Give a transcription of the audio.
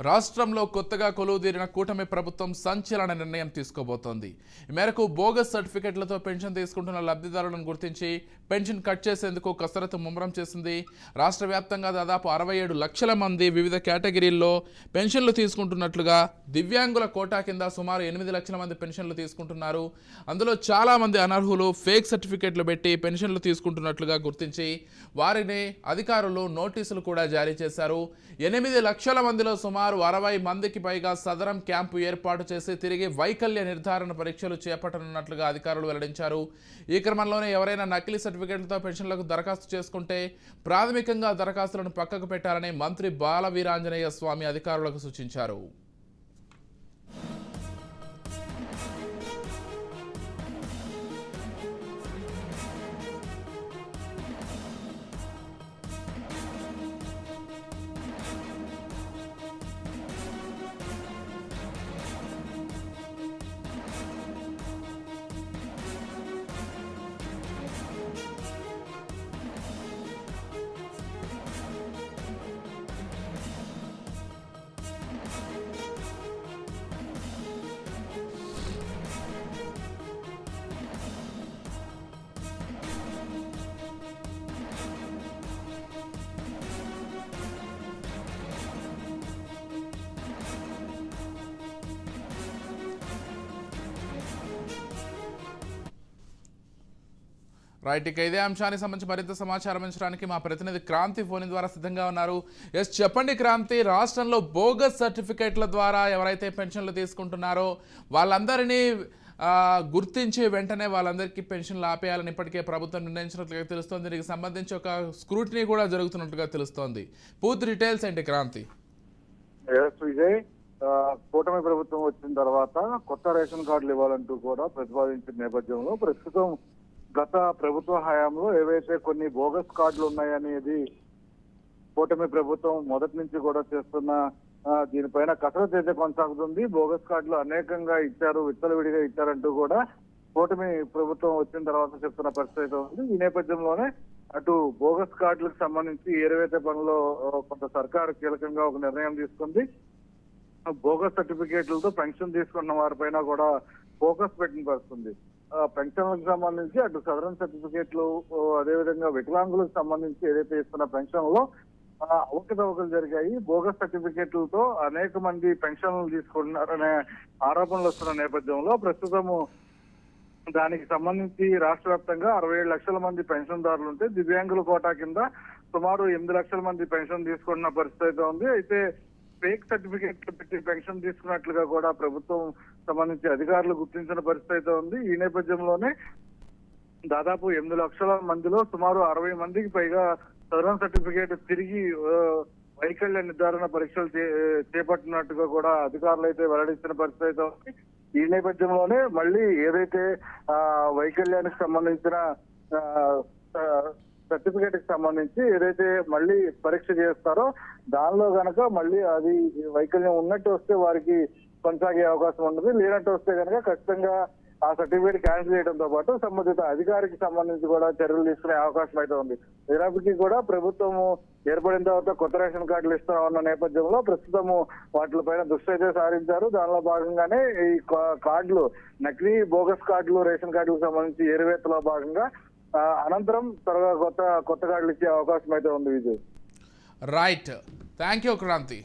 రాష్ట్రంలో కొత్తగా కొలువుదీరిన కూటమి ప్రభుత్వం సంచలన నిర్ణయం తీసుకోబోతోంది. ఈ మేరకు బోగస్ సర్టిఫికెట్లతో పెన్షన్ తీసుకుంటున్న లబ్ధిదారులను గుర్తించి పెన్షన్ కట్ చేసేందుకు కసరత్తు ముమ్మరం చేసింది. రాష్ట్ర వ్యాప్తంగా దాదాపు అరవై ఏడు లక్షల మంది వివిధ కేటగిరీల్లో పెన్షన్లు తీసుకుంటున్నట్లుగా దివ్యాంగుల కోటా కింద సుమారు ఎనిమిది లక్షల మంది పెన్షన్లు తీసుకుంటున్నారు. అందులో చాలామంది అనర్హులు ఫేక్ సర్టిఫికెట్లు పెట్టి పెన్షన్లు తీసుకుంటున్నట్లుగా గుర్తించి వారిని అధికారులు నోటీసులు కూడా జారీ చేశారు. ఎనిమిది లక్షల మందిలో సుమారు సుమారు అరవై మందికి పైగా సదరం క్యాంపు ఏర్పాటు చేసి తిరిగి వైకల్య నిర్ధారణ పరీక్షలు చేపట్టనున్నట్లుగా అధికారులు వెల్లడించారు. ఈ క్రమంలోనే ఎవరైనా నకిలీ సర్టిఫికెట్లతో పెన్షన్లకు దరఖాస్తు చేసుకుంటే ప్రాథమికంగా దరఖాస్తులను పక్కకు పెట్టాలని మంత్రి బాలవీరాంజనేయ స్వామి అధికారులకు సూచించారు. రైట్ ఇక ఇదే అంశానికి సంబంధించి మరింత సమాచారం ఇచ్చడానికి మా ప్రతినిధి క్రాంతి ఫోన్ ద్వారా సిద్ధంగా ఉన్నారు. ఎస్ చెప్పండి క్రాంతి రాష్ట్రంలో బోగస్ సర్టిఫికేట్ల ద్వారా ఎవరైతే పెన్షన్లు తీసుకుంటున్నారో వాళ్ళందరినీ గుర్తించి వెంటనే వాళ్ళందరికీ పెన్షన్లు ఆపేయాలని ఇప్పటికే ప్రభుత్వం నిర్ణయించినట్లుగా తెలుస్తోంది. దీనికి సంబంధించి ఒక స్క్రూటినీ కూడా జరుగుతున్నట్లుగా తెలుస్తోంది. పూర్తి డీటెయిల్స్ ఏంటి క్రాంతి? ఎస్ విజయ్ కూటమి ప్రభుత్వం వచ్చిన తర్వాత కొత్త రేషన్ కార్డులు ఇవ్వాలంటూ కూడా ప్రతిపాదించిన నేపథ్యంలో ప్రస్తుతం గత ప్రభుత్వ హయాంలో ఏవైతే కొన్ని బోగస్ కార్డులు ఉన్నాయనేది కూటమి ప్రభుత్వం మొదటి నుంచి కూడా చేస్తున్న దీనిపైన కసరత్తు అయితే కొనసాగుతుంది. బోగస్ కార్డులు అనేకంగా ఇచ్చారు విత్తలవిడిగా ఇచ్చారంటూ కూడా కూటమి ప్రభుత్వం వచ్చిన తర్వాత చెప్తున్న పరిస్థితి అయితే ఉంది. ఈ నేపథ్యంలోనే అటు బోగస్ కార్డులకు సంబంధించి ఏరువేత పనుల్లో కొంత సర్కారు కీలకంగా ఒక నిర్ణయం తీసుకుంది బోగస్ సర్టిఫికేట్లతో పెన్షన్ తీసుకున్న వారిపైన కూడా ఫోకస్ పెట్టిన పరిస్థితుంది పెన్షన్లకు సంబంధించి అటు సదరన్ సర్టిఫికేట్లు అదేవిధంగా వికలాంగులకు సంబంధించి ఏదైతే ఇస్తున్న పెన్షన్లో అవకతవకలు జరిగాయి. బోగస్ సర్టిఫికేట్లతో అనేక మంది పెన్షన్లు తీసుకుంటున్నారనే ఆరోపణలు వస్తున్న నేపథ్యంలో ప్రస్తుతము దానికి సంబంధించి రాష్ట్ర వ్యాప్తంగా అరవై ఏడు లక్షల మంది పెన్షన్దారులు ఉంటే దివ్యాంగుల కోటా కింద సుమారు ఎనిమిది లక్షల మంది పెన్షన్ తీసుకున్న పరిస్థితి అయితే ఉంది. అయితే ఫేక్ సర్టిఫికేట్లు పెట్టి పెన్షన్ తీసుకున్నట్లుగా కూడా ప్రభుత్వం సంబంధించి అధికారులు గుర్తించిన పరిస్థితి అయితే ఉంది. ఈ నేపథ్యంలోనే దాదాపు ఎనిమిది లక్షల మందిలో సుమారు అరవై మందికి పైగా సదరన్ సర్టిఫికేట్ తిరిగి వైకల్య నిర్ధారణ పరీక్షలు చే- చేపట్టినట్టుగా కూడా అధికారులు అయితే వెల్లడించిన పరిస్థితి అయితే ఉంది. ఈ నేపథ్యంలోనే మళ్ళీ ఏదైతే ఆ వైకల్యానికి సంబంధించిన ఆ, సర్టిఫికేట్కి సంబంధించి ఏదైతే మళ్ళీ పరీక్ష చేస్తారో దానిలో గనక మళ్ళీ అది వైకల్యం ఉన్నట్టు వస్తే వారికి కొనసాగే అవకాశం ఉండదు లేనట్టు వస్తే కనుక ఖచ్చితంగా ఆ సర్టిఫికేట్ క్యాన్సిల్ చేయడంతో పాటు సంబంధిత అధికారికి సంబంధించి కూడా చర్యలు తీసుకునే అవకాశం అయితే ఉంది. అయినప్పటికీ కూడా ప్రభుత్వము ఏర్పడిన తర్వాత కొత్త రేషన్ కార్డులు ఇస్తా ఉన్న నేపథ్యంలో ప్రస్తుతము వాటిపైన దృష్టి అయితే సారించారు. దానిలో భాగంగానే ఈ కార్డులు నకిలీ బోగస్ కార్డులు రేషన్ కార్డులకు సంబంధించి ఏరువేతలో భాగంగా అనంతరం త్వరగా కొత్త కొత్త కార్డులు ఇచ్చే అవకాశం అయితే ఉంది Vijay right thank you Kranthi